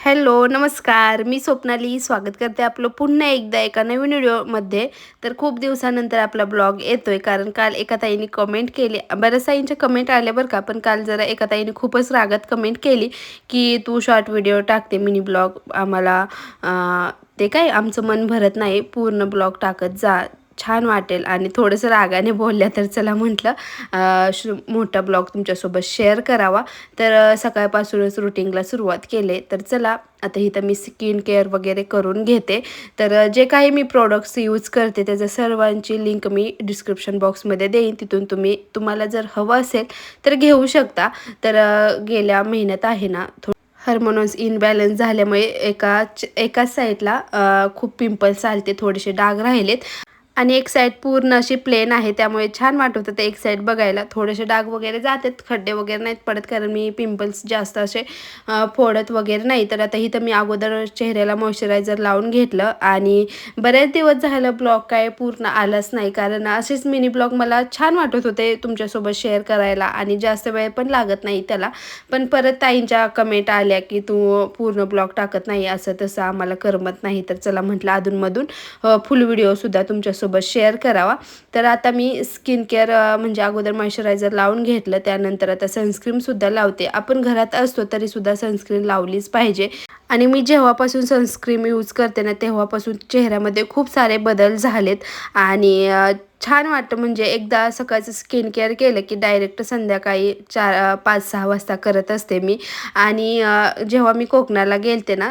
Hello नमस्कार. मी स्वप्नाली. स्वागत करते आपलं पुन्हा एकदा एका नवीन व्हिडिओमध्ये. तर खूप दिवसानंतर आपला ब्लॉग येतोय कारण काल एका ताईने कमेंट केली. बऱ्याच ताईंच्या कमेंट आल्या बरं का पण काल जरा एका ताईने खूपच रागात कमेंट केली की तू शॉर्ट व्हिडिओ टाकते मिनी ब्लॉग आम्हाला ते काय आमचं मन भरत नाही पूर्ण ब्लॉग टाकत जा. छान वाटेल. आणि थोडंसं रागाने बोलल्या तर चला म्हटलं मोठा ब्लॉग तुमच्यासोबत शेअर करावा. तर सकाळपासूनच रुटीनला सुरुवात केले. तर चला आता इथं मी स्किन केअर वगैरे करून घेते. तर जे काही मी प्रोडक्ट्स यूज करते त्याचं सर्वांची लिंक मी डिस्क्रिप्शन बॉक्समध्ये देईन. तिथून तुम्ही तुम्हाला जर हवं असेल तर घेऊ शकता. तर गेल्या महिन्यात आहे ना थो हार्मोनॉन्स इनबॅलन्स झाल्यामुळे एका एकाच साईडला खूप पिंपल्स आलते थोडेसे डाग राहिलेत. आणि एक साईड पूर्ण अशी प्लेन आहे त्यामुळे छान वाटत होतं ते एक साईड बघायला. थोडेसे डाग वगैरे जातात खड्डे वगैरे नाहीत पडत कारण मी पिंपल्स जास्त असे फोडत वगैरे नाही. तर आता इथं मी अगोदर चेहऱ्याला मॉइश्चरायझर लावून घेतलं आणि बरेच दिवस झालं ब्लॉग काय पूर्ण आलंच नाही. कारण असेच मिनी ब्लॉग मला छान वाटत होते तुमच्यासोबत शेअर करायला आणि जास्त वेळ पण लागत नाही त्याला. पण परत ताईंच्या कमेंट आल्या की तू पूर्ण ब्लॉग टाकत नाही असं तसं आम्हाला करमत नाही. तर चला म्हटलं अधूनमधून फुल व्हिडिओसुद्धा तुमच्यासोबत सोबत शेअर करावा. तर आता मी स्किन केअर म्हणजे अगोदर मॉइश्चरायझर लावून घेतलं. त्यानंतर आता सनस्क्रीनसुद्धा लावते. आपण घरात असतो तरीसुद्धा सनस्क्रीन लावलीच पाहिजे. आणि मी जेव्हापासून सनस्क्रीन यूज करते ना तेव्हापासून चेहऱ्यामध्ये खूप सारे बदल झालेत. आणि छान वाटतं म्हणजे एकदा सकाळचं स्किन केअर केलं की डायरेक्ट संध्याकाळी चार पाच सहा वाजता करत असते मी. आणि जेव्हा मी कोकणाला गेलते ना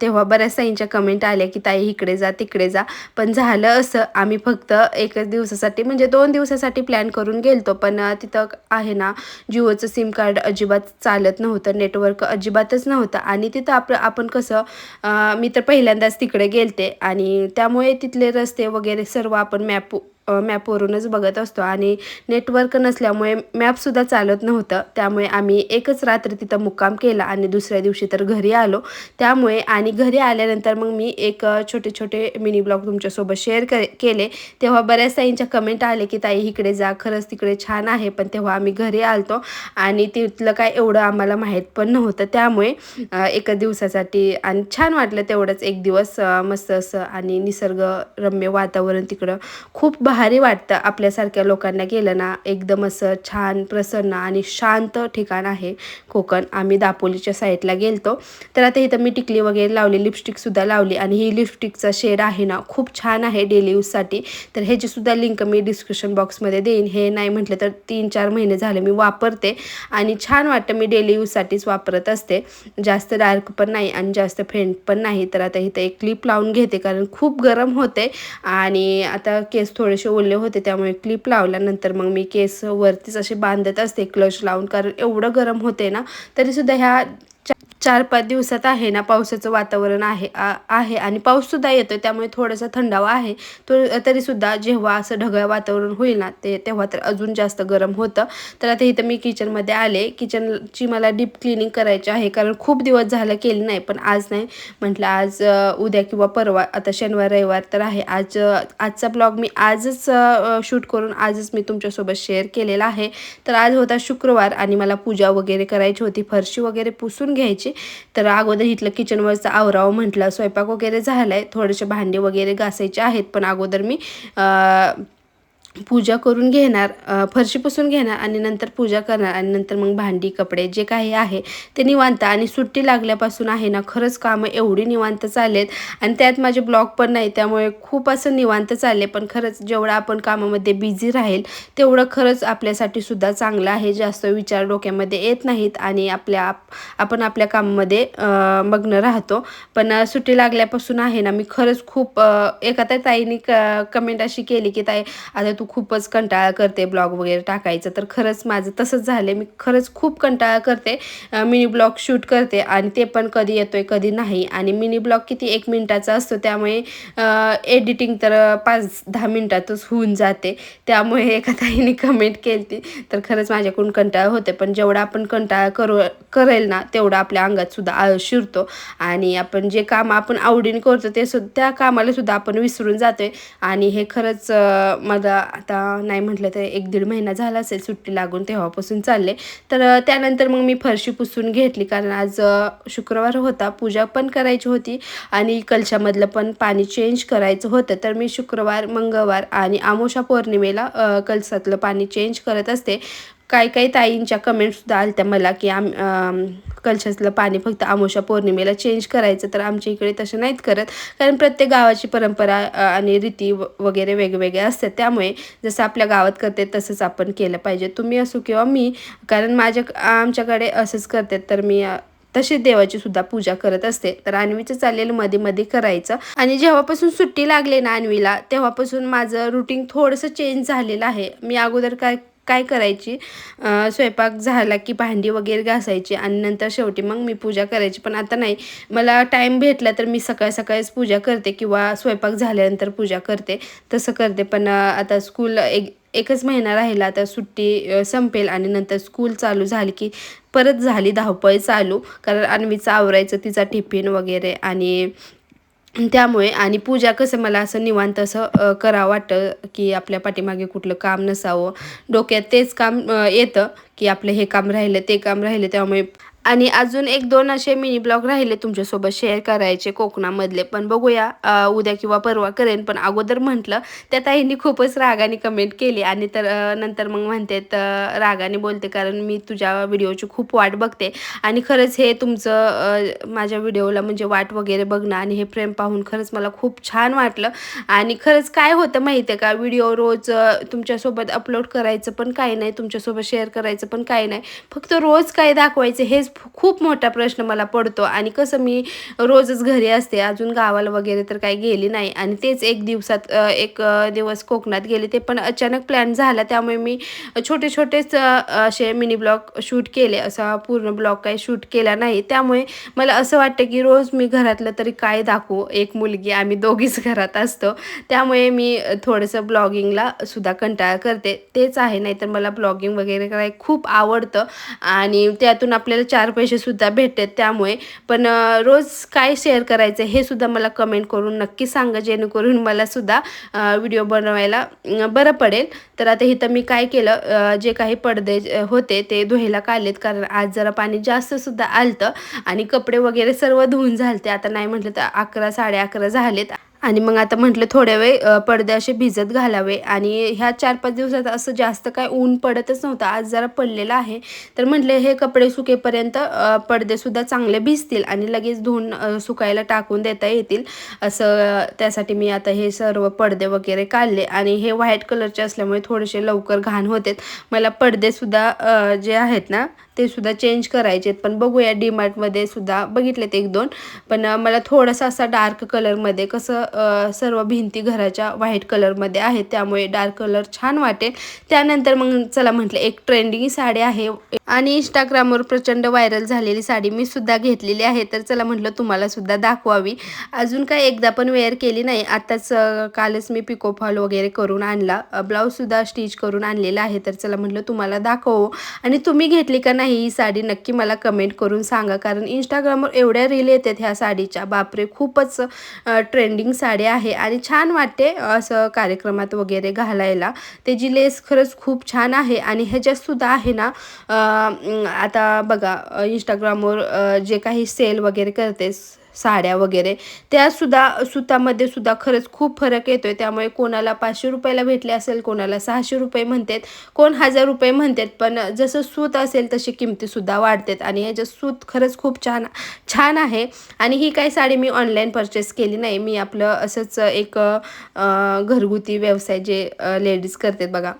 तेव्हा बऱ्याच ताईंच्या कमेंट आल्या की ताई इकडे जा तिकडे जा. पण झालं असं आम्ही फक्त एकच दिवसासाठी म्हणजे दोन दिवसासाठी प्लॅन करून गेलतो. पण तिथं आहे ना जिओचं सिम कार्ड अजिबात चालत नव्हतं नेटवर्क अजिबातच नव्हतं. आणि तिथं आपलं आपण कसं मी तर पहिल्यांदाच तिकडे गेलते आणि त्यामुळे तिथले रस्ते वगैरे सर्व आपण मॅप मॅपवरूनच बघत असतो आणि नेटवर्क नसल्यामुळे मॅपसुद्धा चालत नव्हतं. त्यामुळे आम्ही एकच रात्र तिथं मुक्काम केला आणि दुसऱ्या दिवशी तर घरी आलो. त्यामुळे आणि घरी आल्यानंतर मग मी एक छोटे छोटे मिनी ब्लॉग तुमच्यासोबत शेअर केले. तेव्हा बऱ्याच ताईंच्या कमेंट आले की ताई इकडे जा खरंच तिकडे छान आहे. पण तेव्हा आम्ही घरी आलतो आणि तिथलं काय एवढं आम्हाला माहीत पण नव्हतं. त्यामुळे एका दिवसासाठी आणि छान वाटलं तेवढंच एक दिवस मस्त असं आणि निसर्गरम्य वातावरण तिकडं खूप भारी वाटतं आपल्यासारख्या लोकांना गेलं ना एकदम असं छान प्रसन्न आणि शांत ठिकाण आहे कोकण. आम्ही दापोलीच्या साईडला गेलतो. तर आता इथं मी टिकली वगैरे लावली लिपस्टिकसुद्धा लावली आणि ही लिपस्टिकचा शेड आहे ना खूप छान आहे डेली यूजसाठी तर ह्याचीसुद्धा लिंक मी डिस्क्रिप्शन बॉक्समध्ये देईन. हे नाही म्हटलं तर तीन चार महिने झाले मी वापरते आणि छान वाटतं मी डेली यूजसाठीच वापरत असते. जास्त डार्क पण नाही आणि जास्त फेंट पण नाही. तर आता इथं एक क्लिप लावून घेते कारण खूप गरम होते आणि आता केस थोडेसे थोडेसे ओले होते त्यामुळे क्लिप लावल्यानंतर मग मी केस वरतीच असे बांधत असते क्लच लावून. कारण एवढं गरम होते ना तरीसुद्धा ह्या चार पाच दिवसात आहे ना पावसाचं वातावरण आहे आहे आणि पाऊससुद्धा येतो आहे त्यामुळे थोडासा थंडावा आहे. तो तरीसुद्धा जेव्हा असं ढगाळ वातावरण होईल ना ते तेव्हा तर अजून जास्त गरम होतं. तर आता इथं मी किचनमध्ये आले. किचनची मला डीप क्लिनिंग करायची आहे कारण खूप दिवस झालं केली नाही पण आज नाही. म्हटलं आज उद्या किंवा परवा आता शनिवार रविवार तर आहे. आज आजचा ब्लॉग मी आजच शूट करून आजच मी तुमच्यासोबत शेअर केलेला आहे. तर आज होता शुक्रवार आणि मला पूजा वगैरे करायची होती. फरशी वगैरे पुसून घ्यायची. तर अगोदर इथलं किचनवरचा आवराव म्हटलं. स्वयंपाक वगैरे झाला आहे थोडेसे भांडे वगैरे घासायचे आहेत पण अगोदर मी पूजा करून घेणार फरशी पुसून घेणार आणि नंतर पूजा करणार आणि नंतर मग भांडी कपडे जे काही आहे ते निवांत आणि सुट्टी लागल्यापासून आहे ना खरंच कामं एवढी निवांत चाललेत आणि त्यात माझे ब्लॉग पण नाही त्यामुळे खूप असं निवांत चालले पण खरंच जेवढं आपण कामामध्ये बिझी राहील तेवढं खरंच आपल्यासाठी सुद्धा चांगलं आहे जास्त विचार डोक्यामध्ये येत नाहीत आणि आपल्या आपण आपल्या कामामध्ये मग्न राहतो. पण सुट्टी लागल्यापासून आहे ना मी खरंच खूप एका त्या ताईने क कमेंट अशी केली की ताई आता तू खूपच कंटाळा करते ब्लॉग वगैरे टाकायचं. तर खरंच माझं तसंच झालं मी खरंच खूप कंटाळा करते. मिनी ब्लॉग शूट करते आणि ते पण कधी येतोय कधी नाही. आणि मिनी ब्लॉग किती एक मिनटाचा असतो त्यामुळे एडिटिंग तर पाच दहा मिनटातच होऊन जाते. त्यामुळे एका ताईने कमेंट केली तर खरंच माझ्याकडून कंटाळा होते पण जेवढा आपण कंटाळा करू करेल ना तेवढा आपल्या अंगात सुद्धा आळस शिरतो. आणि आपण जे काम आपण आवडीने करतो ते सुद्धा त्या कामाला सुद्धा आपण विसरून जातो आहे आणि हे खरंच मला आता नाही म्हटलं तर एक दीड महिना झाला असेल सुट्टी लागून तेव्हापासून चालले. तर त्यानंतर मग मी फरशी पुसून घेतली. कारण आज शुक्रवार होता पूजा पण करायची होती. आणि कलशामधलं पण पाणी चेंज करायचं होतं. तर मी शुक्रवार मंगळवार आणि आमोशा पौर्णिमेला कलशातलं पाणी चेंज करत असते. काही काही ताईंच्या कमेंटसुद्धा आल्या मला की आम कलशातलं पाणी फक्त आमोशा पौर्णिमेला चेंज करायचं तर आमच्या इकडे तसं नाहीत करत. कारण प्रत्येक गावाची परंपरा आणि रीती व- वगैरे वेगवेगळ्या असतात. त्यामुळे जसं आपल्या गावात करते तसंच आपण केलं पाहिजे. तुम्ही असो किंवा मी कारण माझ्या आमच्याकडे असंच करतात तर मी तशी देवाची सुद्धा पूजा करत असते. तर अन्वीचं चाललेलं मध्ये मध्ये करायचं. आणि जेव्हापासून सुट्टी लागली ना अन्वीला तेव्हापासून माझं रुटीन थोडंसं चेंज झालेलं आहे. मी अगोदर काय काय करायची? स्वयंपाक झाला की भांडी वगैरे घासायची आणि नंतर शेवटी मग मी पूजा करायची. पण आता नाही. मला टाईम भेटला तर मी सकाळ सकाळीच पूजा करते किंवा स्वयंपाक झाल्यानंतर पूजा करते. तसं करते. पण आता स्कूल एक एकच महिना राहिला. आता सुट्टी संपेल आणि नंतर स्कूल चालू झाली की परत झाली धावपळ चालू. कारण अन्वीचं आवरायचं तिचा टिफिन वगैरे आणि त्यामुळे आणि पूजा कसं मला असं निवांत असं करावं वाटतं की आपल्या पाठीमागे कुठलं काम नसावं. डोक्यात तेच काम येतं की आपलं हे काम राहिलं ते काम राहिलं त्यामुळे आणि अजून एक दोन असे मिनी ब्लॉग राहिले तुमच्यासोबत शेअर करायचे कोकणामधले. पण बघूया उद्या किंवा परवा करेन. पण अगोदर म्हटलं त्या ताईंनी खूपच रागाने कमेंट केली आणि तर नंतर मग म्हणते तर रागाने बोलते कारण मी तुझ्या व्हिडिओची खूप वाट बघते. आणि खरंच हे तुमचं माझ्या व्हिडिओला म्हणजे वाट वगैरे बघणं आणि हे प्रेम पाहून खरंच मला खूप छान वाटलं. आणि खरंच काय होतं माहिती आहे का? व्हिडिओ रोज तुमच्यासोबत अपलोड करायचं पण काही नाही तुमच्यासोबत शेअर करायचं पण काही नाही. फक्त रोज काय दाखवायचं हेच खूप मोठा प्रश्न मला पडतो आणि कसं मी रोजच घरी असते अजून गावाला वगैरे तर काही गेली नाही आणि तेच एक दिवसात एक दिवस कोकणात गेले ते पण अचानक प्लॅन झाला. त्यामुळे मी छोटे छोटेच असे मिनी ब्लॉग शूट केले. असा पूर्ण ब्लॉग काही शूट केला नाही. त्यामुळे मला असं वाटतं की रोज मी घरातलं तरी काय दाखवू? एक मुलगी आम्ही दोघीच घरात असतो. त्यामुळे मी थोडंसं ब्लॉगिंगला सुद्धा कंटाळा करते. तेच आहे नाहीतर मला ब्लॉगिंग वगैरे करायला खूप आवडतं आणि त्यातून आपल्याला चार पैसेसुद्धा भेटतात त्यामुळे. पण रोज काय शेअर करायचं हे सुद्धा मला कमेंट करून नक्की सांगा जेणेकरून मला सुद्धा व्हिडिओ बनवायला बरं पडेल. तर आता इथं मी काय केलं जे काही पडदे होते ते धुवायला काढलेत. कारण आज जरा पाणी जास्तसुद्धा आलतं आणि कपडे वगैरे सर्व धुवून झालते. आता नाही म्हटलं तर अकरा साडे अकरा झालेत. आणि मग आता म्हटलं थोड्या वेळ पडदे असे भिजत घालावे. आणि ह्या चार पाच दिवसात असं जास्त काय ऊन पडतच नव्हतं. आज जरा पडलेलं आहे. तर म्हटलं हे कपडे सुकेपर्यंत पडदेसुद्धा चांगले भिजतील आणि लगेच धुवून सुकायला टाकून देता येतील. असं त्यासाठी मी आता हे सर्व पडदे वगैरे काढले. आणि हे व्हाईट कलरचे असल्यामुळे थोडेसे लवकर घाण होते मला पडदेसुद्धा जे आहेत ना ते सुद्धा चेंज करायचे आहेत पण बघूया डीमार्टमध्ये सुद्धा बघितलेत एक दोन. पण मला थोडासा असा डार्क कलरमध्ये कसं सर्व भिंती घराच्या व्हाईट कलरमध्ये आहेत त्यामुळे डार्क कलर छान वाटेल. त्यानंतर मग चला म्हटलं एक ट्रेंडिंग साडी आहे. आणि इंस्टाग्रामवर प्रचंड व्हायरल झालेली साडी मी सुद्धा घेतलेली आहे. तर चला म्हटलं तुम्हाला सुद्धा दाखवावी. अजून काय एकदा पण वेअर केली नाही. आत्ताच कालच मी पिको फॉल वगैरे करून आणला. ब्लाऊजसुद्धा स्टिच करून आणलेला आहे. तर चला म्हटलं तुम्हाला दाखवू. आणि तुम्ही घेतली का नाही ही साडी नक्की मला कमेंट करून सांगा. कारण इंस्टाग्रामवर एवढ्या रील येतात ह्या साडीच्या. बापरे खूपच ट्रेंडिंग साडी आहे. आणि छान वाटते असं कार्यक्रमात वगैरे घालायला. त्याची लेस खरंच खूप छान आहे. आणि ह्याच्यातसुद्धा आहे ना आता बघा इंस्टाग्रामवर जे काही सेल वगैरे करतेस साड्या वगैरे. त्यासुद्धा सुतामध्ये सुद्धा खरंच खूप फरक येतोय. त्यामुळे कोणाला पाचशे रुपयाला भेटले असेल कोणाला सहाशे रुपये म्हणतात. कोण हजार रुपये म्हणतात पण जसं सूत असेल तशी किमतीसुद्धा वाढतात. आणि ह्याचं सूत खरंच खूप छान छान आहे. आणि ही काही साडी मी ऑनलाईन परचेस केली नाही. मी आपलं असंच एक घरगुती व्यवसाय जे लेडीज करतात बघा.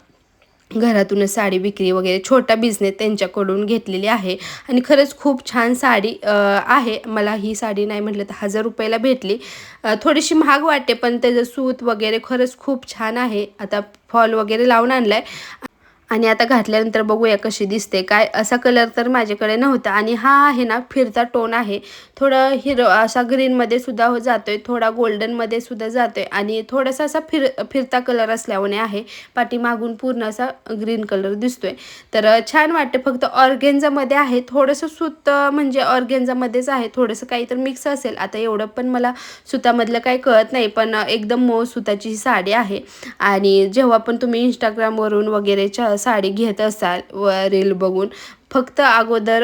घरातूनच साडी विक्री वगैरे छोटा बिझनेस त्यांच्याकडून घेतलेली आहे. आणि खरंच खूप छान साडी आहे. मला ही साडी नाही म्हटलं तर हजार रुपयाला भेटली. थोडीशी महाग वाटते पण त्याचं सूत वगैरे खरंच खूप छान आहे. आता फॉल वगैरे लावून आणलाय. आणि आता घातल्यानंतर बघूया कशी दिसते. काय असा कलर तर माझ्याकडे नव्हता. आणि हा आहे ना फिरता टोन आहे. थोडं हिरो असा ग्रीनमध्ये सुद्धा हो जातोय. थोडा गोल्डनमध्ये सुद्धा जातोय. आणि थोडासा असा फिर फिरता कलर असल्यामुळे आहे. पाठीमागून पूर्ण असा ग्रीन कलर दिसतोय. तर छान वाटतं. फक्त ऑर्गेन्झामध्ये आहे. थोडंसं सुत म्हणजे ऑर्गेन्झामध्येच आहे. थोडंसं काही तर मिक्स असेल. आता एवढं पण मला सुतामधलं काही कळत नाही. पण एकदम मऊ सुताची ही साडी आहे. आणि जेव्हा पण तुम्ही इंस्टाग्रामवरून वगैरेच्या साडी घेत असाल व रील बघून फक्त अगोदर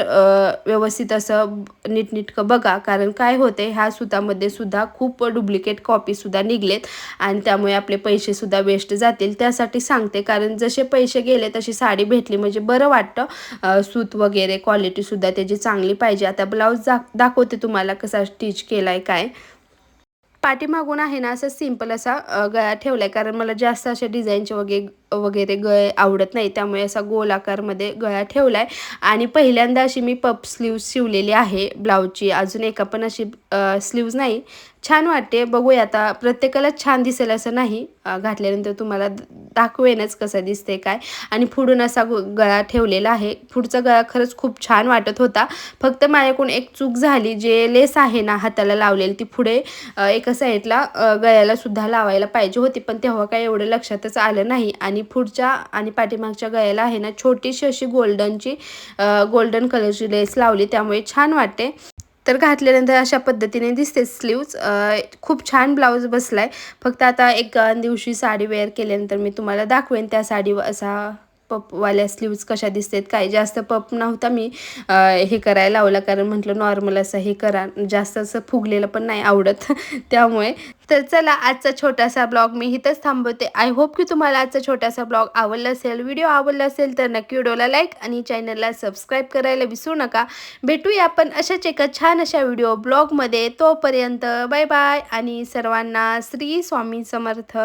व्यवस्थित असं नीटनीटकं बघा. कारण काय होते ह्या सुतामध्ये सुद्धा खूप डुप्लिकेट कॉपीसुद्धा निघलेत आणि त्यामुळे आपले पैसेसुद्धा वेस्ट जातील. त्यासाठी सांगते कारण जसे पैसे गेले तशी साडी भेटली. म्हणजे बरं वाटतं सूत वगैरे क्वालिटीसुद्धा त्याची चांगली पाहिजे. आता ब्लाऊज दा दाखवते तुम्हाला कसा स्टिच केला आहे काय. पाठीमागून आहे ना असं सिंपल असा गळा ठेवला आहे कारण मला जास्त अशा डिझाईनचे वगैरे वगैरे गळे आवडत नाही त्यामुळे असा गोल आकारमध्ये गळा ठेवला आहे आणि पहिल्यांदा अशी मी पप स्लीव्ज शिवलेली आहे ब्लाऊजची. अजून एका पण अशी स्लीव्ज नाही. छान वाटते. बघूया आता. प्रत्येकाला छान दिसेल असं नाही. घातल्यानंतर तुम्हाला दाखवेनच कसं दिसते काय. आणि पुढून असा गळा ठेवलेला आहे. पुढचा गळा खरंच खूप छान वाटत होता. फक्त माझ्याकडून एक चूक झाली. जे लेस आहे ना हाताला लावलेली ती पुढे एका साईडला गळ्याला सुद्धा लावायला पाहिजे होती. पण तेव्हा काय एवढं लक्षातच आलं नाही. आणि पुढच्या आणि पाठीमागच्या गळ्याला आहे ना छोटीशी अशी गोल्डनची गोल्डन कलरची लेस लावली त्यामुळे छान वाटते. तर घातल्यानंतर अशा पद्धतीने दिसते स्लीव्ज खूप छान ब्लाऊज बसलाय. फक्त आता एक दिवशी साडी वेअर केल्यानंतर मी तुम्हाला दाखवेन त्या साडीवर असा पपवाल्या स्लीव्ज कशा दिसतात काय जास्त पप नव्हता मी हे करायला लावला. कारण म्हटलं नॉर्मल असं हे करा. जास्त असं फुगलेलं पण नाही आवडत. त्यामुळे तर चला आजचा छोटासा ब्लॉग मी इथंच थांबवते. आय होप की तुम्हाला आजचा छोटासा ब्लॉग आवडला असेल. व्हिडिओ आवडला असेल तर नक्की व्हिडिओला लाईक आणि चॅनलला सबस्क्राईब करायला विसरू नका. भेटूया आपण अशाच एका छान अशा व्हिडिओ ब्लॉगमध्ये तोपर्यंत बाय बाय आणि सर्वांना श्री स्वामी समर्थ.